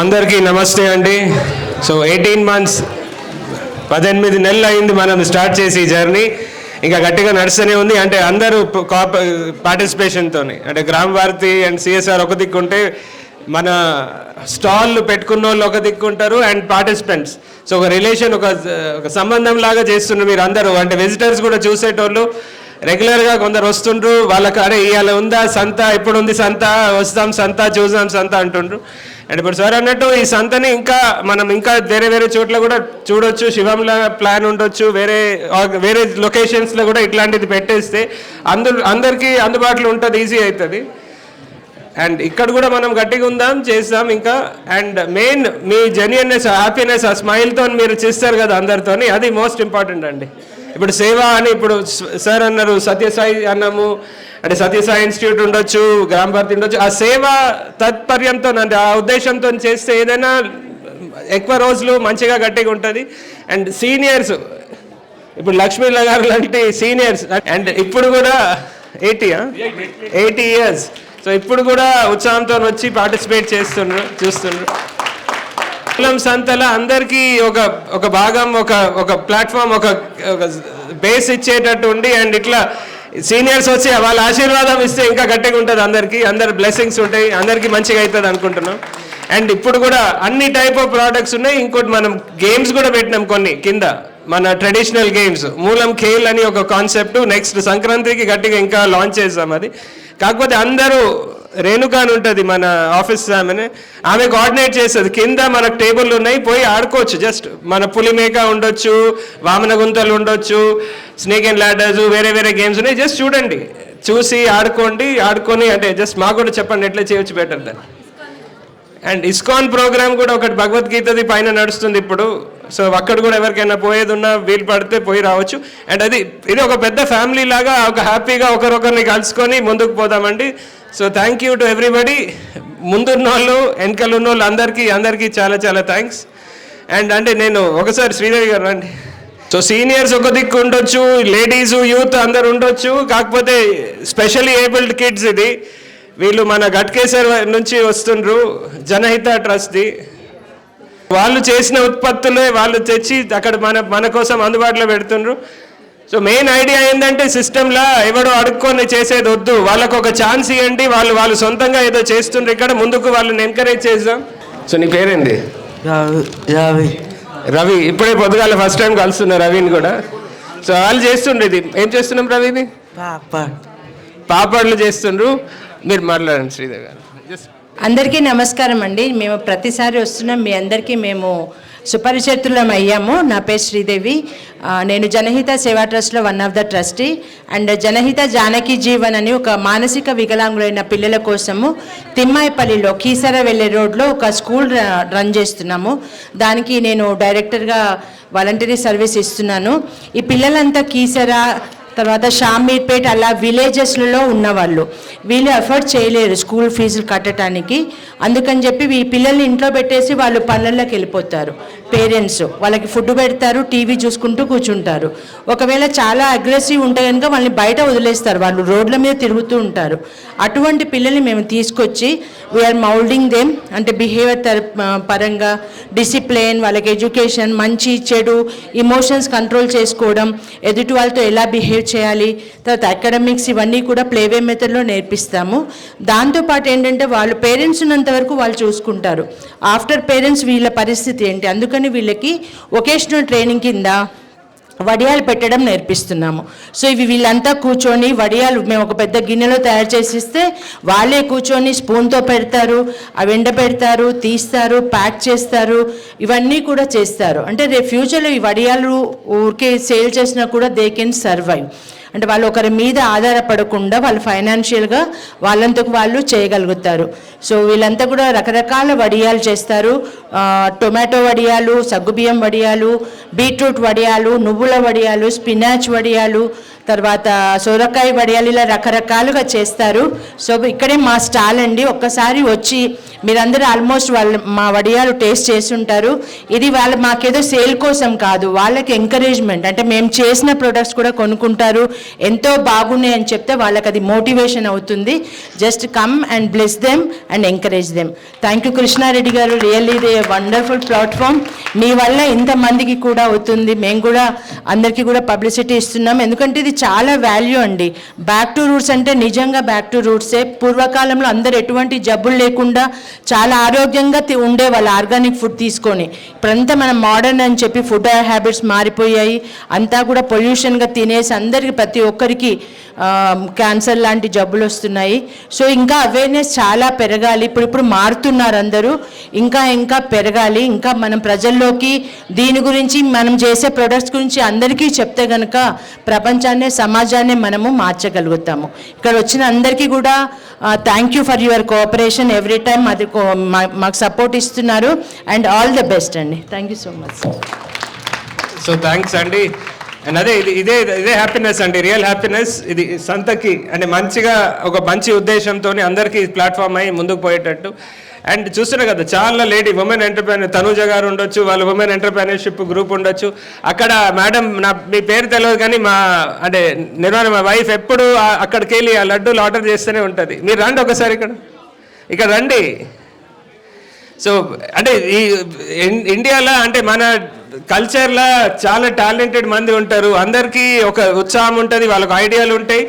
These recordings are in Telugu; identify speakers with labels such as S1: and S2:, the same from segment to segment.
S1: అందరికీ నమస్తే అండి. సో ఎయిటీన్ మంత్స్ పద్దెనిమిది నెలలు అయింది మనం స్టార్ట్ చేసి ఈ జర్నీ ఇంకా గట్టిగా నడుస్తూనే ఉంది. అంటే అందరూ కాప పార్టిసిపేషన్తో అంటే గ్రామ భారతి అండ్ సిఎస్ఆర్ ఒక దిక్కు ఉంటే మన స్టాల్ పెట్టుకున్న వాళ్ళు ఒక దిక్కు ఉంటారు అండ్ పార్టిసిపెంట్స్ సో ఒక రిలేషన్ ఒక ఒక సంబంధం లాగా చేస్తున్నారు మీరు అందరూ. అంటే విజిటర్స్ కూడా చూసేటోళ్ళు. రెగ్యులర్గా కొందరు వస్తుండ్రు. వాళ్ళకి అరే ఇవాళ ఉందా? సంత? ఎప్పుడు ఉంది సంత? వస్తాం సంత చూద్దాం సంత అంటుండ్రు. అండ్ ఇప్పుడు సార్ అన్నట్టు ఈ సంతని ఇంకా మనం ఇంకా వేరే వేరే చోట్ల కూడా చూడొచ్చు. శివంలో ప్లాన్ ఉండొచ్చు. వేరే వేరే లొకేషన్స్లో కూడా ఇట్లాంటిది పెట్టేస్తే అందరు అందరికీ అందుబాటులో ఉంటుంది ఈజీ అవుతుంది అండ్ ఇక్కడ కూడా మనం గట్టిగా ఉందాం చేస్తాం ఇంకా. అండ్ మెయిన్ మీ జెన్యున్నెస్ హ్యాపీనెస్ ఆ స్మైల్తో మీరు చేస్తారు కదా అందరితోని అది మోస్ట్ ఇంపార్టెంట్ అండి. ఇప్పుడు సేవ అని ఇప్పుడు సార్ అన్నారు సత్యసాయి అన్నాము అంటే సత్యసాయి ఇన్స్టిట్యూట్ ఉండొచ్చు గ్రామ భారతి ఉండొచ్చు. ఆ సేవ తత్పర్యంతో అంటే ఆ ఉద్దేశంతో చేస్తే ఏదైనా ఎక్కువ రోజులు మంచిగా గట్టిగా ఉంటుంది. అండ్ సీనియర్స్ ఇప్పుడు లక్ష్మీల గారు లాంటి సీనియర్స్ అండ్ ఇప్పుడు కూడా ఎయిటీ. Eighty years. సో ఇప్పుడు కూడా ఉత్సాహంతో వచ్చి పార్టిసిపేట్ చేస్తుండ్రు చూస్తుండ్రు. కులం సంతల అందరికీ ఒక ఒక భాగం ఒక ఒక ప్లాట్ఫామ్ ఒక ఒక బేస్ ఇచ్చేటట్టు ఉండి అండ్ ఇట్లా సీనియర్స్ వచ్చి వాళ్ళ ఆశీర్వాదం ఇస్తే ఇంకా గట్టిగా ఉంటుంది అందరికీ. అందరి బ్లెస్సింగ్స్ ఉంటాయి. అందరికీ మంచిగా అవుతుంది అనుకుంటున్నాం. అండ్ ఇప్పుడు కూడా అన్ని టైప్ ఆఫ్ ప్రోడక్ట్స్ ఉన్నాయి. ఇంకోటి మనం గేమ్స్ కూడా పెట్టినాం కొన్ని కింద. మన ట్రెడిషనల్ గేమ్స్ మూలం ఖేల్ అని ఒక కాన్సెప్ట్ నెక్స్ట్ సంక్రాంతికి గట్టిగా ఇంకా లాంచ్ చేస్తాం అది. కాకపోతే అందరూ రేణుకా అని ఉంటుంది మన ఆఫీస్ ఆమెనే. ఆమె కోఆర్డినేట్ చేస్తుంది. కింద మనకు టేబుల్ ఉన్నాయి పోయి ఆడుకోవచ్చు. జస్ట్ మన పులిమేక ఉండొచ్చు వామన గుంతలు ఉండొచ్చు స్నేక్ అండ్ ల్యాడర్స్ వేరే వేరే గేమ్స్ ఉన్నాయి. జస్ట్ చూడండి. చూసి ఆడుకోండి ఆడుకొని అంటే జస్ట్ మాకు కూడా చెప్పండి ఎట్లా చేయొచ్చు బెటర్ దాన్ని అండ్ ఇస్కాన్ ప్రోగ్రామ్ కూడా ఒకటి భగవద్గీతది పైన నడుస్తుంది ఇప్పుడు. సో అక్కడ కూడా ఎవరికైనా పోయేది ఉన్నా వీలు పడితే పోయి రావచ్చు. అండ్ అది ఇది ఒక పెద్ద ఫ్యామిలీ లాగా ఒక హ్యాపీగా ఒకరొకరిని కలుసుకొని ముందుకు పోదామండి. So thank you to everybody ముందున్న వాళ్ళు వెనకలున్న వాళ్ళు అందరికీ అందరికీ చాలా చాలా థ్యాంక్స్ అండ్ అంటే నేను ఒకసారి శ్రీదేవి గారు అండి సో సీనియర్స్ ఒక దిక్కు ఉండొచ్చు లేడీస్ యూత్ అందరు ఉండొచ్చు. కాకపోతే స్పెషల్లీ ఏబుల్డ్ కిడ్స్ ఇది. వీళ్ళు మన గట్కేసర్ నుంచి వస్తుండ్రు జనహిత ట్రస్ట్ది వాళ్ళు చేసిన ఉత్పత్తులే వాళ్ళు తెచ్చి అక్కడ మన మన కోసం అందుబాటులో పెడుతుండ్రు. సో మెయిన్ ఐడియా ఏంటంటే సిస్టంలా ఎవడో అడుక్కొని చేసేది వద్దు. వాళ్ళకు ఒక ఛాన్స్ ఇవ్వండి వాళ్ళు వాళ్ళు సొంతంగా ఏదో చేస్తుండ్రు ఇక్కడ. ముందుకు వాళ్ళని ఎంకరేజ్ చేద్దాం. సో నీ పేరేంది?
S2: రావి
S1: ఇప్పుడే పొద్దుగాల ఫస్ట్ టైం కలుస్తున్నా రవిని కూడా. సో వాళ్ళు చేస్తుండ్రు ఇది. ఏం చేస్తున్నాం రవిని?
S2: పాప
S1: పాపడ్లు చేస్తుండ్రు. మీరు మాట్లాడండి శ్రీదేవి గారు.
S3: అందరికీ నమస్కారం అండి. మేము ప్రతిసారి వస్తున్నాం. మీ అందరికీ మేము సుపరిచితులం అయ్యాము. నా పేరు శ్రీదేవి. నేను Janahita Seva ట్రస్ట్లో one of the trustee. And Janahita Janaki Jeevan అని ఒక మానసిక వికలాంగులైన పిల్లల కోసము తిమ్మాయిపల్లిలో కీసర వెళ్ళే రోడ్లో ఒక స్కూల్ ర- రన్ చేస్తున్నాము. దానికి నేను డైరెక్టర్గా వాలంటరీ సర్వీస్ ఇస్తున్నాను. ఈ పిల్లలంతా కీసర తర్వాత షామీర్పేట్ అలా విలేజెస్లలో ఉన్నవాళ్ళు. వీళ్ళు ఎఫర్ట్ చేయలేరు స్కూల్ ఫీజులు కట్టడానికి అందుకని చెప్పి ఈ పిల్లల్ని ఇంట్లో పెట్టేసి వాళ్ళు పనుల్లోకి వెళ్ళిపోతారు. పేరెంట్స్ వాళ్ళకి ఫుడ్ పెడతారు టీవీ చూసుకుంటూ కూర్చుంటారు. ఒకవేళ చాలా అగ్రెసివ్ ఉంటే కనుక వాళ్ళని బయట వదిలేస్తారు. వాళ్ళు రోడ్ల మీద తిరుగుతూ ఉంటారు. అటువంటి పిల్లల్ని మేము తీసుకొచ్చి వీఆర్ మౌల్డింగ్ దేమ్ అంటే బిహేవియర్ తర పరంగా డిసిప్లిన్ వాళ్ళకి ఎడ్యుకేషన్ మంచి చెడు ఇమోషన్స్ కంట్రోల్ చేసుకోవడం ఎదుటి వాళ్ళతో ఎలా బిహేవ్ చేయాలి. తర్వాత అకాడమిక్స్ ఇవన్నీ కూడా ప్లేవే మెథడ్లో నేర్పిస్తాము. దాంతోపాటు ఏంటంటే వాళ్ళు పేరెంట్స్ ఉన్నంత వరకు వాళ్ళు చూసుకుంటారు. ఆఫ్టర్ పేరెంట్స్ వీళ్ళ పరిస్థితి ఏంటి? అందుకని వీళ్ళకి వొకేషనల్ ట్రైనింగ్ కింద వడియాలు పెట్టడం నేర్పిస్తున్నాము. సో ఇవి వీళ్ళంతా కూర్చొని వడియాలు మేము ఒక పెద్ద గిన్నెలో తయారు చేసి ఇస్తే వాళ్ళే కూర్చొని స్పూన్తో పెడతారు అవి ఎండ పెడతారు తీస్తారు ప్యాక్ చేస్తారు ఇవన్నీ కూడా చేస్తారు. అంటే రేపు ఫ్యూచర్లో ఈ వడియాలు ఊరికే సేల్ చేసినా కూడా దే కెన్ సర్వైవ్. అంటే వాళ్ళు ఒకరి మీద ఆధారపడకుండా వాళ్ళు ఫైనాన్షియల్గా వాళ్ళంతకు వాళ్ళు చేయగలుగుతారు. సో వీళ్ళంతా కూడా రకరకాల వడియాలు చేస్తారు. టొమాటో వడియాలు సగ్గుబియ్యం వడియాలు బీట్రూట్ వడియాలు నువ్వుల వడియాలు స్పినాచ్ వడియాలు తర్వాత సొరకాయ వడియాలు ఇలా రకరకాలుగా చేస్తారు. సో ఇక్కడే మా స్టాల్ అండి. ఒక్కసారి వచ్చి మీరందరూ ఆల్మోస్ట్ వాళ్ళు మా వడియాలు టేస్ట్ చేస్తుంటారు ఇది వాళ్ళ మాకేదో సేల్ కోసం కాదు వాళ్ళకి ఎంకరేజ్మెంట్. అంటే మేము చేసిన ప్రొడక్ట్స్ కూడా కొనుక్కుంటారు. ఎంతో బాగున్నాయి అని చెప్తే వాళ్ళకి అది మోటివేషన్ అవుతుంది. Just come and bless them and encourage them thank you Krishna Reddy గారు. రియల్లీ ఇది వండర్ఫుల్ ప్లాట్ఫామ్ మీ వల్ల ఇంతమందికి కూడా అవుతుంది. మేము కూడా అందరికీ కూడా పబ్లిసిటీ ఇస్తున్నాం. ఎందుకంటే ఇది చాలా వాల్యూ అండి. బ్యాక్ టు రూట్స్ అంటే నిజంగా బ్యాక్ టు రూట్సే పూర్వకాలంలో అందరు ఎటువంటి జబ్బులు లేకుండా చాలా ఆరోగ్యంగా ఉండే వాళ్ళు ఆర్గానిక్ ఫుడ్ తీసుకొని ఇప్పుడంతా మనం మోడర్న్ అని చెప్పి ఫుడ్ హ్యాబిట్స్ మారిపోయాయి. అంతా కూడా పొల్యూషన్గా తినేసి అందరికి ప్రతి ప్రతి ఒక్కరికి క్యాన్సర్ లాంటి జబ్బులు వస్తున్నాయి. సో ఇంకా అవేర్నెస్ చాలా పెరగాలి. ఇప్పుడు ఇప్పుడు మారుతున్నారు అందరూ. ఇంకా ఇంకా పెరగాలి. ఇంకా మనం ప్రజల్లోకి దీని గురించి మనం చేసే ప్రొడక్ట్స్ గురించి అందరికీ చెప్తే కనుక ప్రపంచాన్ని సమాజాన్ని మనము మార్చగలుగుతాము. ఇక్కడ వచ్చిన అందరికీ కూడా thank you for your cooperation every time అది కో- మాకు సపోర్ట్ ఇస్తున్నారు. అండ్ ఆల్ ద బెస్ట్ అండి. Thank you so much
S1: so thanks అండి అండ్ అదే ఇది ఇదే ఇదే హ్యాపీనెస్ అండి రియల్ హ్యాపీనెస్ ఇది సంతకి అంటే మంచిగా ఒక మంచి ఉద్దేశంతో అందరికీ ప్లాట్ఫామ్ అయ్యి ముందుకు పోయేటట్టు. అండ్ చూస్తున్నారు కదా చాలా లేడీ ఉమెన్ ఎంటర్ప్రైనర్ తనూజ గారు ఉండొచ్చు వాళ్ళ ఉమెన్ ఎంటర్ప్రైనర్షిప్ గ్రూప్ ఉండొచ్చు. అక్కడ మేడం నా మీ పేరు తెలియదు కానీ మా అంటే నిర్వహణ మా వైఫ్ ఎప్పుడు అక్కడికి వెళ్ళి ఆ లడ్డూలు ఆర్డర్ చేస్తూనే ఉంటుంది. మీరు రండి ఒకసారి ఇక్కడ. ఇక్కడ రండి. సో అంటే ఈ ఇండియాలో అంటే మన కల్చర్లో చాలా టాలెంటెడ్ మంది ఉంటారు. అందరికీ ఒక ఉత్సాహం ఉంటుంది వాళ్ళకు ఐడియాలు ఉంటాయి.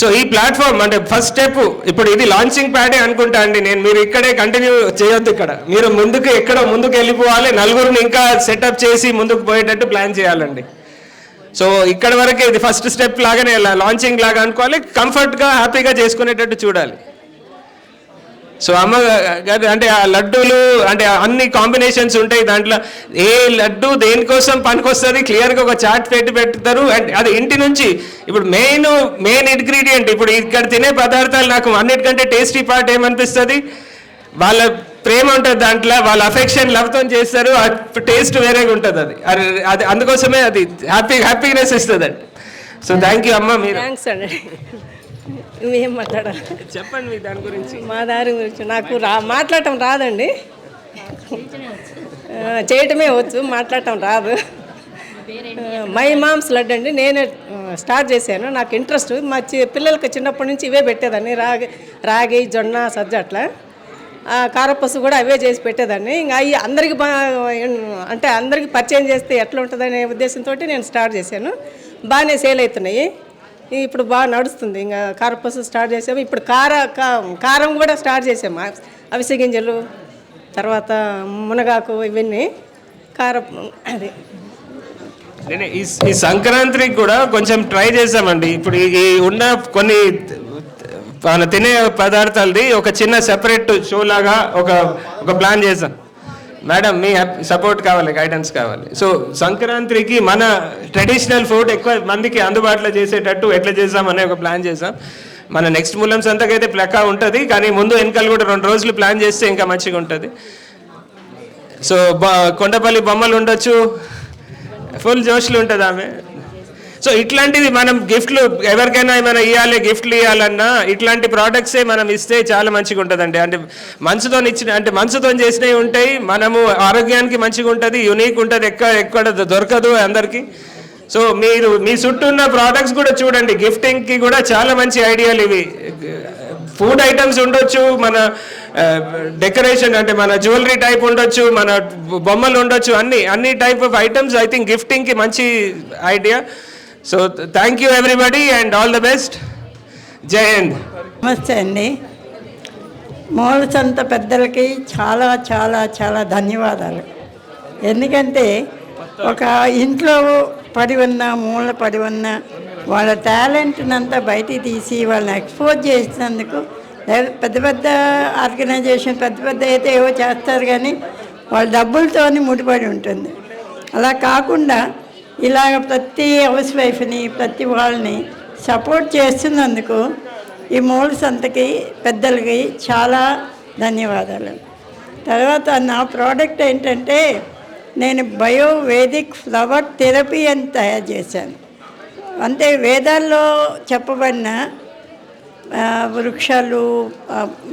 S1: సో ఈ ప్లాట్ఫామ్ అంటే ఫస్ట్ స్టెప్ ఇప్పుడు ఇది లాంచింగ్ ప్యాడే అనుకుంటా అండి నేను. మీరు ఇక్కడే కంటిన్యూ చేయొద్దు ఇక్కడ. మీరు ముందుకు ఎక్కడ ముందుకు వెళ్ళిపోవాలి. నలుగురిని ఇంకా సెటప్ చేసి ముందుకు పోయేటట్టు ప్లాన్ చేయాలండి. సో ఇక్కడ వరకే ఇది ఫస్ట్ స్టెప్ లాగానే లాంచింగ్ లాగా అనుకోవాలి. కంఫర్ట్గా హ్యాపీగా చేసుకునేటట్టు చూడాలి. సో అమ్మ గారు అంటే ఆ లడ్డూలు అంటే అన్ని కాంబినేషన్స్ ఉంటాయి దాంట్లో. ఏ లడ్డు దేనికోసం పనికొస్తుంది? క్లియర్గా ఒక చాట్ పెట్టి పెడతారు. అండ్ అది ఇంటి నుంచి ఇప్పుడు మెయిన్ మెయిన్ ఇంగ్రీడియంట్ ఇప్పుడు ఇక్కడ తినే పదార్థాలు నాకు అన్నిటికంటే టేస్టీ పార్ట్ ఏమనిపిస్తుంది? వాళ్ళ ప్రేమ ఉంటుంది దాంట్లో వాళ్ళ అఫెక్షన్ లవ్తో చేస్తారు ఆ టేస్ట్ వేరేగా ఉంటుంది అది. అది అది అందుకోసమే అది హ్యాపీ హ్యాపీనెస్ ఇస్తుంది అండి సో థ్యాంక్ యూ అమ్మ మీరు.
S4: థ్యాంక్స్ అండి. ఏం మాట్లాడాలి?
S1: చెప్పండి మీ దాని గురించి.
S4: మా దారి గురించి నాకు రా మాట్లాడటం రాదండి. చేయటమే వచ్చు మాట్లాడటం రాదు. మై మామ్స్ లడ్డు అండి నేనే స్టార్ట్ చేశాను. నాకు ఇంట్రెస్ట్ మా చి- పిల్లలకి చిన్నప్పటి నుంచి ఇవే పెట్టేదాన్ని రాగి రాగి జొన్న సజ్జ అట్లా. ఆ, కారపసు కూడా అవే చేసి పెట్టేదాన్ని. ఇంకా అవి అందరికి అంటే అందరికి పరిచయం చేస్తే ఎట్లా ఉంటుందనే ఉద్దేశంతో నేను స్టార్ట్ చేశాను. బాగానే సేల్ అవుతున్నాయి. ఇప్పుడు బాగా నడుస్తుంది. ఇంకా కారపూస స్టార్ట్ చేసాము. ఇప్పుడు కార కారం కూడా స్టార్ట్ చేసాము. అవిసె గింజలు తర్వాత మునగాకు ఇవన్నీ. కారం అది.
S1: ఈ ఈ సంక్రాంతికి కూడా కొంచెం ట్రై చేసామండి ఇప్పుడు ఈ- ఉన్న కొన్ని తినే పదార్థాలది ఒక చిన్న సెపరేట్ షో లాగా ఒక ఒక ప్లాన్ చేసాం మేడం మీ సపోర్ట్ కావాలి గైడెన్స్ కావాలి. సో సంక్రాంతికి మన ట్రెడిషనల్ ఫుడ్ ఎక్కువ మందికి అందుబాటులో చేసేటట్టు ఎట్లా చేసామనే ఒక ప్లాన్ చేసాం. మన నెక్స్ట్ మూలం సంతకైతే ప్లెక్క ఉంటుంది కానీ ముందు వెనకాల కూడా రెండు రోజులు ప్లాన్ చేస్తే ఇంకా మంచిగా ఉంటుంది. సో బ- కొండపల్లి బొమ్మలు ఉండొచ్చు. ఫుల్ జోష్లు ఉంటుంది ఆమె. సో ఇట్లాంటిది మనం గిఫ్ట్లు ఎవరికైనా ఏమైనా ఇవ్వాలి గిఫ్ట్లు ఇవ్వాలన్నా ఇట్లాంటి ప్రోడక్ట్సే మనం ఇస్తే చాలా మంచిగా ఉంటుందండి. అంటే మనసుతో ఇచ్చిన అంటే మనసుతో చేసినవి ఉంటాయి మనము ఆరోగ్యానికి మంచిగా ఉంటుంది యునీక్ ఉంటుంది ఎక్కడ ఎక్కడ దొరకదు అందరికీ. సో మీరు మీ చుట్టూ ఉన్న ప్రోడక్ట్స్ కూడా చూడండి గిఫ్టింగ్కి కూడా చాలా మంచి ఐడియాలు ఇవి. ఫుడ్ ఐటమ్స్ ఉండొచ్చు మన డెకరేషన్ అంటే మన జ్యువెలరీ టైప్ ఉండొచ్చు మన బొమ్మలు ఉండొచ్చు అన్ని అన్ని type of items I think గిఫ్టింగ్కి మంచి idea so thank you everybody and all the best Jai Hind
S5: నమస్తే అండి. మూలసంత పెద్దలకి చాలా చాలా చాలా ధన్యవాదాలు. ఎందుకంటే ఒక ఇంట్లో పడి ఉన్న మూల పడి ఉన్న వాళ్ళ టాలెంట్ని అంతా బయటికి తీసి వాళ్ళని ఎక్స్పోజ్ చేసినందుకు పెద్ద పెద్ద ఆర్గనైజేషన్ పెద్ద పెద్ద అయితే ఏవో చేస్తారు కానీ వాళ్ళ డబ్బులతోని ముడిపడి ఉంటుంది. అలా కాకుండా ఇలాగ ప్రతి హౌస్ వైఫ్ని ప్రతి వాళ్ళని సపోర్ట్ చేస్తున్నందుకు ఈ మూల సంతకి పెద్దలకి చాలా ధన్యవాదాలు. తర్వాత నా ప్రోడక్ట్ ఏంటంటే నేను బయోవేదిక్ ఫ్లవర్ థెరపీ అని తయారు చేశాను. అంటే వేదాల్లో చెప్పబడిన వృక్షాలు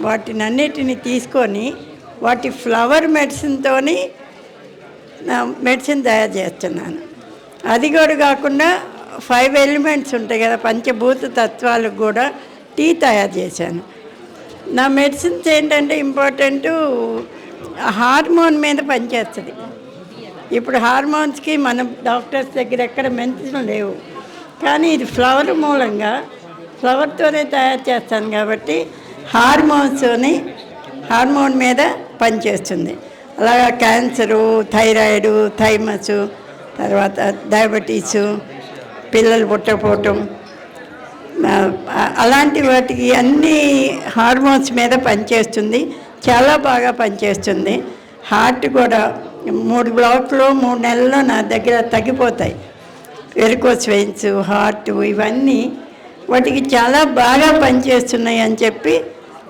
S5: వాటినన్నిటిని వాటిని తీసుకొని వాటి ఫ్లవర్ మెడిసిన్తోని మెడిసిన్ తయారు చేస్తున్నాను. అది కూడా కాకుండా ఫైవ్ ఎలిమెంట్స్ ఉంటాయి కదా పంచభూత తత్వాలకు కూడా టీ తయారు చేశాను. నా మెడిసిన్స్ ఏంటంటే ఇంపార్టెంట్ హార్మోన్ మీద పనిచేస్తుంది. ఇప్పుడు హార్మోన్స్కి మనం డాక్టర్స్ దగ్గర ఎక్కడ మెన్షన్ లేవు. కానీ ఇది ఫ్లవర్ మూలంగా ఫ్లవర్తోనే తయారు చేస్తాను కాబట్టి హార్మోన్స్తోని హార్మోన్ మీద పనిచేస్తుంది. అలాగా క్యాన్సరు థైరాయిడ్ థైమస్ తర్వాత డయాబెటీసు పిల్లలు పుట్టకపోవటం అలాంటి వాటికి అన్ని హార్మోన్స్ మీద పనిచేస్తుంది చాలా బాగా పనిచేస్తుంది. హార్ట్ కూడా మూడు బ్లాక్లు మూడు నెలల్లో నా దగ్గర తగ్గిపోతాయి. వెరికోస్ వెయిన్స్ హార్ట్ ఇవన్నీ వాటికి చాలా బాగా పనిచేస్తున్నాయి అని చెప్పి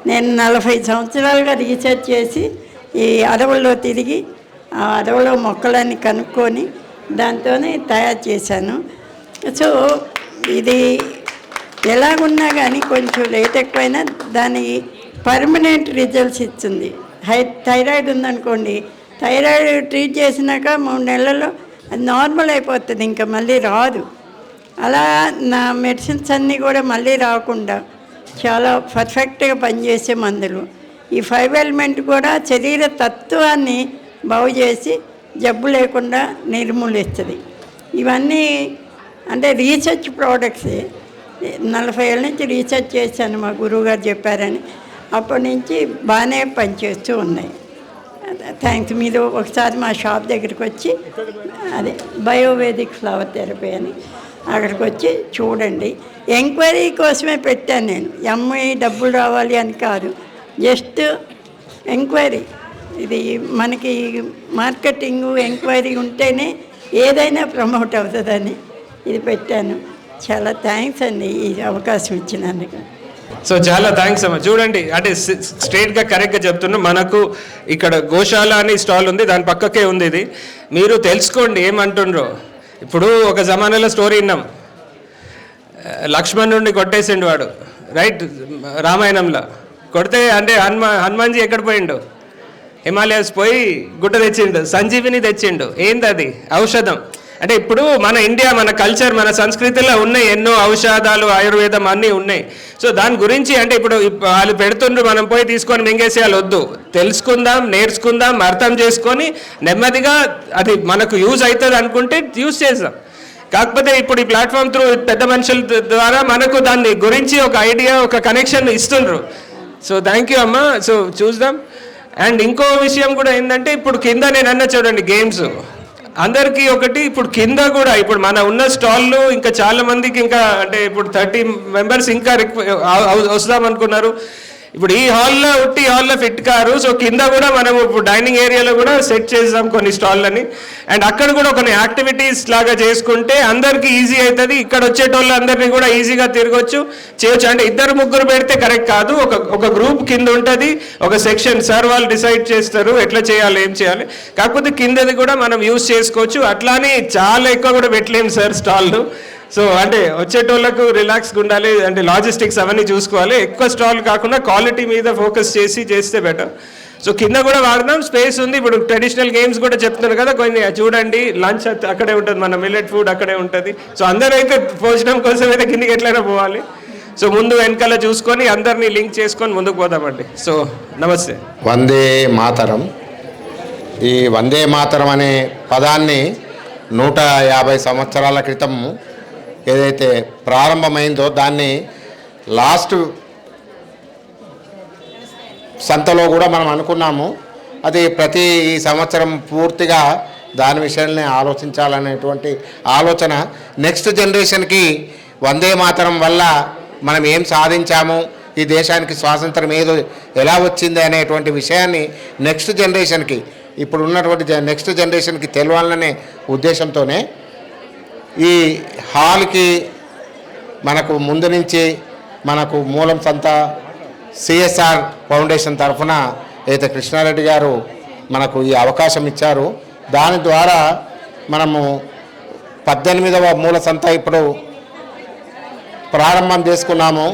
S5: నేను నలభై సంవత్సరాలుగా రీసెర్చ్ చేసి ఈ అడవుల్లో తిరిగి ఆ అడవులో మొక్కలన్నీ కనుక్కొని దాంతోనే తయారు చేశాను. సో ఇది ఎలాగున్నా కానీ కొంచెం లేట్ ఎక్కువైనా దాని పర్మనెంట్ రిజల్ట్స్ ఇస్తుంది. హై థైరాయిడ్ ఉందనుకోండి థైరాయిడ్ ట్రీట్ చేసినాక మూడు నెలల్లో అది నార్మల్ అయిపోతుంది ఇంకా మళ్ళీ రాదు. అలా నా మెడిసిన్స్ అన్నీ కూడా మళ్ళీ రాకుండా చాలా పర్ఫెక్ట్గా పనిచేసే మందులు. ఈ ఫైవ్ ఎలిమెంట్ కూడా శరీర తత్వాన్ని బాగు చేసి జబ్బు లేకుండా నిర్మూలిస్తుంది ఇవన్నీ అంటే రీసెర్చ్ ప్రోడక్ట్స్. నలభై ఏళ్ళ నుంచి రీసెర్చ్ చేశాను మా గురువుగారు చెప్పారని. అప్పటి నుంచి బాగానే పనిచేస్తూ ఉన్నాయి. థ్యాంక్స్. మీరు ఒకసారి మా షాప్ దగ్గరికి వచ్చి అదే బయోవేదిక్ ఫ్లవర్ థెరపీ అని అక్కడికి వచ్చి చూడండి. ఎంక్వైరీ కోసమే పెట్టాను నేను. ఎంఐ డబ్బులు రావాలి అని కాదు. Just enquiry. ఇది మనకి మార్కెటింగ్ ఎంక్వైరీ ఉంటేనే ఏదైనా ప్రమోట్ అవుతుందని ఇది పెట్టాను. చాలా థ్యాంక్స్ అండి ఈ అవకాశం ఇచ్చినందుకు.
S1: సో చాలా థ్యాంక్స్ అమ్మ. చూడండి అంటే స్ట్రైట్గా కరెక్ట్గా చెప్తున్నా మనకు ఇక్కడ గోశాల అని స్టాల్ ఉంది దాని పక్కకే ఉంది ఇది. మీరు తెలుసుకోండి ఏమంటుండ్రో. ఇప్పుడు ఒక జమానాలో స్టోరీ విన్నాం. లక్ష్మణుడిని కొట్టేసిండు వాడు. రైట్ రామాయణంలో. కొడితే అంటే హనుమా హనుమాన్జీ ఎక్కడ పోయిండు? హిమాలయస్ పోయి గుడ్డ తెచ్చిండు సంజీవిని తెచ్చిండు. ఏంది అది ఔషధం. అంటే ఇప్పుడు మన ఇండియా మన కల్చర్ మన సంస్కృతిలో ఉన్నాయి ఎన్నో ఔషధాలు ఆయుర్వేదం అన్నీ ఉన్నాయి. సో దాని గురించి అంటే ఇప్పుడు వాళ్ళు పెడుతుండ్రు మనం పోయి తీసుకొని మింగేసేయాలి వద్దు. తెలుసుకుందాం నేర్చుకుందాం అర్థం చేసుకొని నెమ్మదిగా అది మనకు యూజ్ అవుతుంది అనుకుంటే యూజ్ చేద్దాం. కాకపోతే ఇప్పుడు ఈ ప్లాట్ఫామ్ త్రూ పెద్ద మనుషుల ద్వారా మనకు దాన్ని గురించి ఒక ఐడియా ఒక కనెక్షన్ ఇస్తుండ్రు. సో థ్యాంక్ యూ అమ్మా. సో చూద్దాం. అండ్ ఇంకో విషయం కూడా ఏంటంటే ఇప్పుడు కింద నేను అన్న చూడండి గేమ్స్ అందరికీ ఒకటి ఇప్పుడు కింద కూడా ఇప్పుడు మన ఉన్న స్టాల్లో ఇంకా చాలా మందికి ఇంకా అంటే ఇప్పుడు థర్టీ మెంబర్స్ ఇంకా రిక్వ- వస్తామనుకున్నారు. అనుకున్నారు ఇప్పుడు ఈ హాల్లో ఉట్టి హాల్లో ఫిట్ కారు. సో కింద కూడా మనం ఇప్పుడు డైనింగ్ ఏరియాలో కూడా సెట్ చేసాం కొన్ని స్టాల్లని. అండ్ అక్కడ కూడా కొన్ని యాక్టివిటీస్ లాగా చేసుకుంటే అందరికీ ఈజీ అవుతుంది. ఇక్కడ వచ్చేటోళ్ళు అందరినీ కూడా ఈజీగా తిరగొచ్చు. చేయొచ్చు. అంటే ఇద్దరు ముగ్గురు పెడితే కరెక్ట్ కాదు. ఒక ఒక గ్రూప్ కింద ఉంటుంది. ఒక సెక్షన్ సార్ వాళ్ళు డిసైడ్ చేస్తారు ఎట్లా చేయాలి ఏం చేయాలి. కాకపోతే కిందది కూడా మనం యూస్ చేసుకోవచ్చు. అట్లానే చాలా ఎక్కువ కూడా పెట్టలేము సార్ స్టాల్ను సో అంటే వచ్చేటోళ్ళకు రిలాక్స్గా ఉండాలి అంటే లాజిస్టిక్స్ అవన్నీ చూసుకోవాలి. ఎక్కువ స్టాల్ కాకుండా క్వాలిటీ మీద ఫోకస్ చేసి చేస్తే బెటర్ సో కింద కూడా వాడదాం స్పేస్ ఉంది. ఇప్పుడు ట్రెడిషనల్ గేమ్స్ కూడా చెప్తున్నారు కదా కొన్ని చూడండి లంచ్ అక్కడే ఉంటుంది మన మిల్లెట్ ఫుడ్ అక్కడే ఉంటుంది. సో అందరూ అయితే భోజనం కోసం అయితే కిందికి ఎట్లయినా పోవాలి. సో ముందు వెనకాల చూసుకొని అందరినీ లింక్ చేసుకొని ముందుకు పోదామండి. సో నమస్తే.
S6: వందే మాతరం. ఈ వందే మాతరం అనే పదాన్ని నూట యాభై సంవత్సరాల క్రితం ఏదైతే ప్రారంభమైందో దాన్ని లాస్ట్ సంతలో కూడా మనం అనుకున్నాము. అది ప్రతి ఈ సంవత్సరం పూర్తిగా దాని విషయాన్ని ఆలోచించాలనేటువంటి ఆలోచన. నెక్స్ట్ జనరేషన్కి వందే మాతరం వల్ల మనం ఏం సాధించాము? ఈ దేశానికి స్వాతంత్రం ఏదో ఎలా వచ్చింది అనేటువంటి విషయాన్ని నెక్స్ట్ జనరేషన్కి ఇప్పుడు ఉన్నటువంటి జ- నెక్స్ట్ జనరేషన్కి తెలియాలనే ఉద్దేశంతోనే ఈ హాల్కి మనకు ముందు నుంచి మనకు మూలం సంత సిఎస్ఆర్ ఫౌండేషన్ తరఫున అయితే కృష్ణారెడ్డి గారు మనకు ఈ అవకాశం ఇచ్చారు. దాని ద్వారా మనము పద్దెనిమిదవ మూల సంత ఇప్పుడు ప్రారంభం చేసుకున్నాము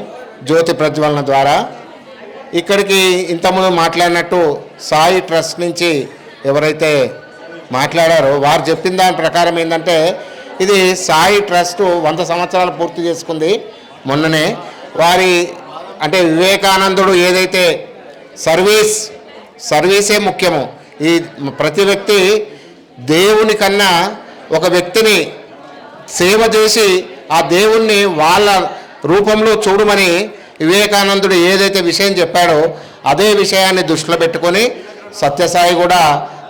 S6: జ్యోతి ప్రజ్వలన ద్వారా. ఇక్కడికి ఇంతకుముందు మాట్లాడినట్టు సాయి ట్రస్ట్ నుంచి ఎవరైతే మాట్లాడారో వారు చెప్పిన దాని ప్రకారం ఏంటంటే ఇది సాయి ట్రస్ట్ వంద సంవత్సరాలు పూర్తి చేసుకుంది. మొన్ననే వారి అంటే వివేకానందుడు ఏదైతే సర్వీస్ సర్వీసే ముఖ్యము. ఈ ప్రతి వ్యక్తి దేవుని కన్నా ఒక వ్యక్తిని సేవ చేసి ఆ దేవుణ్ణి వాళ్ళ రూపంలో చూడమని వివేకానందుడు ఏదైతే విషయం చెప్పాడో అదే విషయాన్ని దృష్టిలో పెట్టుకొని సత్యసాయి కూడా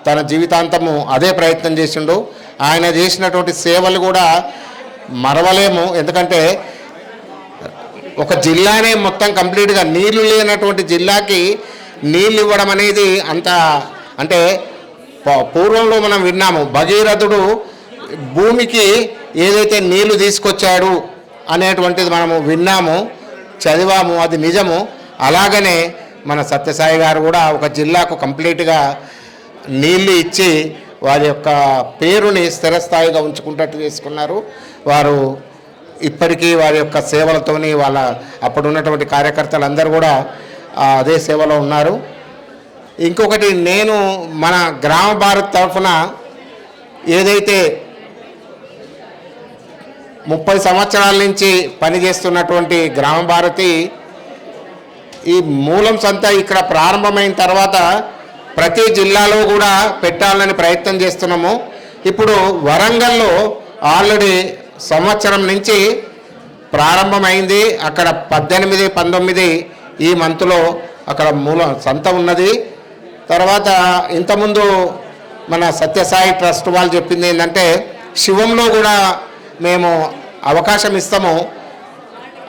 S6: తన జీవితాంతము అదే ప్రయత్నం చేసిండు. ఆయన చేసినటువంటి సేవలు కూడా మరవలేము. ఎందుకంటే ఒక జిల్లానే మొత్తం కంప్లీట్గా నీళ్ళు లేనటువంటి జిల్లాకి నీళ్ళు ఇవ్వడం అనేది అంత అంటే ప- పూర్వంలో మనం విన్నాము భగీరథుడు భూమికి ఏదైతే నీళ్ళు తీసుకొచ్చాడు అనేటువంటిది మనము విన్నాము చదివాము అది నిజము. అలాగనే మన సత్యసాయి గారు కూడా ఒక జిల్లాకు కంప్లీట్గా నీళ్ళు ఇచ్చి వారి యొక్క పేరుని స్థిరస్థాయిగా ఉంచుకున్నట్టు చేసుకున్నారు. వారు ఇప్పటికీ వారి యొక్క సేవలతోని వాళ్ళ అప్పుడు ఉన్నటువంటి కార్యకర్తలందరూ కూడా అదే సేవలో ఉన్నారు. ఇంకొకటి నేను మన గ్రామ భారత్ తరఫున ఏదైతే ముప్పై సంవత్సరాల నుంచి పనిచేస్తున్నటువంటి గ్రామ భారతి ఈ మూలం సంత ఇక్కడ ప్రారంభమైన తర్వాత ప్రతి జిల్లాలో కూడా పెట్టాలని ప్రయత్నం చేస్తున్నాము. ఇప్పుడు వరంగల్లో ఆల్రెడీ సంవత్సరం నుంచి ప్రారంభమైంది. అక్కడ పద్దెనిమిది పంతొమ్మిది ఈ మంత్లో అక్కడ మూల సంత ఉన్నది. తర్వాత ఇంతకుముందు మన సత్యసాయి ట్రస్ట్ వాళ్ళు చెప్పింది ఏంటంటే శివంలో కూడా మేము అవకాశం ఇస్తాము.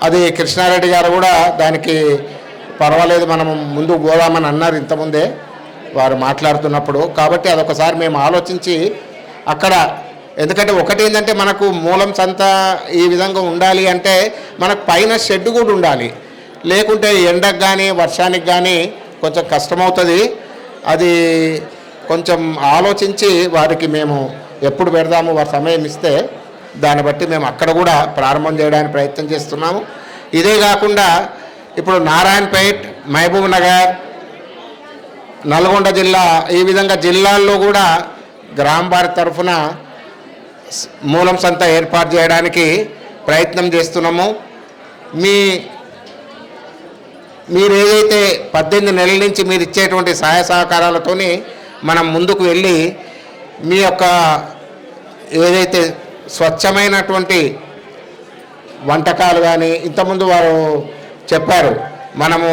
S6: అది కృష్ణారెడ్డి గారు కూడా దానికి పర్వాలేదు మనం ముందు పోదామని అన్నారు ఇంతకుముందే. వారు మాట్లాడుతున్నప్పుడు. కాబట్టి అదొకసారి మేము ఆలోచించి అక్కడ ఎందుకంటే ఒకటి ఏంటంటే మనకు మూలం సంత ఈ విధంగా ఉండాలి అంటే మనకు పైన షెడ్ కూడా ఉండాలి. లేకుంటే ఎండకు కానీ వర్షానికి కానీ కొంచెం కష్టమవుతుంది. అది కొంచెం ఆలోచించి వారికి మేము ఎప్పుడు పెడదాము వారి సమయం ఇస్తే దాన్ని బట్టి మేము అక్కడ కూడా ప్రారంభం చేయడానికి ప్రయత్నం చేస్తున్నాము. ఇదే కాకుండా ఇప్పుడు నారాయణపేట్ మహబూబ్ నగర్ నల్గొండ జిల్లా ఈ విధంగా జిల్లాల్లో కూడా గ్రామ భారత్ తరఫున మూలం సంత ఏర్పాటు చేయడానికి ప్రయత్నం చేస్తున్నాము. మీ మీరు ఏదైతే పద్దెనిమిది నెలల నుంచి మీరు ఇచ్చేటువంటి సహాయ సహకారాలతోని మనం ముందుకు వెళ్ళి మీ యొక్క ఏదైతే స్వచ్ఛమైనటువంటి వంటకాలు కానీ ఇంతకుముందు వారు చెప్పారు మనము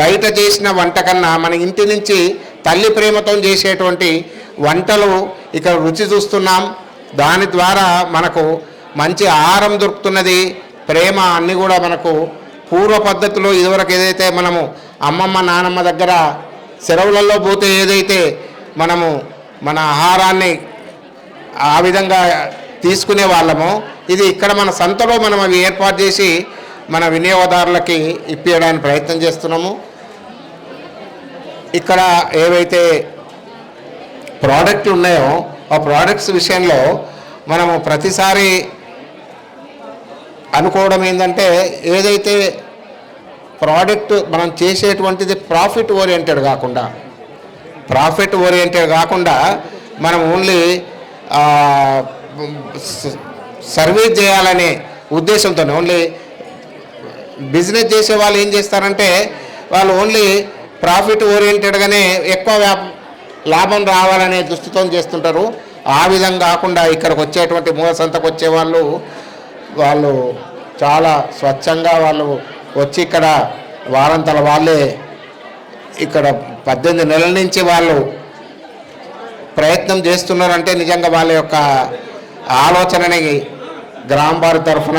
S6: బయట చేసిన వంట కన్నా మన ఇంటి నుంచి తల్లి ప్రేమతో చేసేటువంటి వంటలు ఇక్కడ రుచి చూస్తున్నాం. దాని ద్వారా మనకు మంచి ఆహారం దొరుకుతున్నది. ప్రేమ అన్నీ కూడా మనకు పూర్వ పద్ధతిలో ఇదివరకు ఏదైతే మనము అమ్మమ్మ నానమ్మ దగ్గర సెలవులలో పోతే ఏదైతే మనము మన ఆహారాన్ని ఆ విధంగా తీసుకునే వాళ్ళము ఇది ఇక్కడ మన సంతలో మనం అవి ఏర్పాటు చేసి మన వినియోగదారులకి ఇప్పించడానికి ప్రయత్నం చేస్తున్నాము. ఇక్కడ ఏవైతే ప్రోడక్ట్లు ఉన్నాయో ఆ ప్రోడక్ట్స్ విషయంలో మనము ప్రతిసారి అనుకోవడం ఏంటంటే ఏదైతే ప్రోడక్ట్ మనం చేసేటువంటిది ప్రాఫిట్ ఓరియంటెడ్ కాకుండా ప్రాఫిట్ ఓరియంటెడ్ కాకుండా మనం ఓన్లీ సర్వీస్ చేయాలనే ఉద్దేశంతో ఓన్లీ బిజినెస్ చేసే వాళ్ళు ఏం చేస్తారంటే వాళ్ళు ఓన్లీ ప్రాఫిట్ ఓరియంటెడ్గానే ఎక్కువ లాభం రావాలనే దృష్టితో చేస్తుంటారు. ఆ విధంగా కాకుండా ఇక్కడికి వచ్చేటువంటి మూల సంతకు వచ్చే వాళ్ళు వాళ్ళు చాలా స్వచ్ఛంగా వాళ్ళు వచ్చి ఇక్కడ వారంతల వాళ్ళే ఇక్కడ పద్దెనిమిది నెలల నుంచి వాళ్ళు ప్రయత్నం చేస్తున్నారంటే నిజంగా వాళ్ళ యొక్క ఆలోచనని గ్రామ వారి తరఫున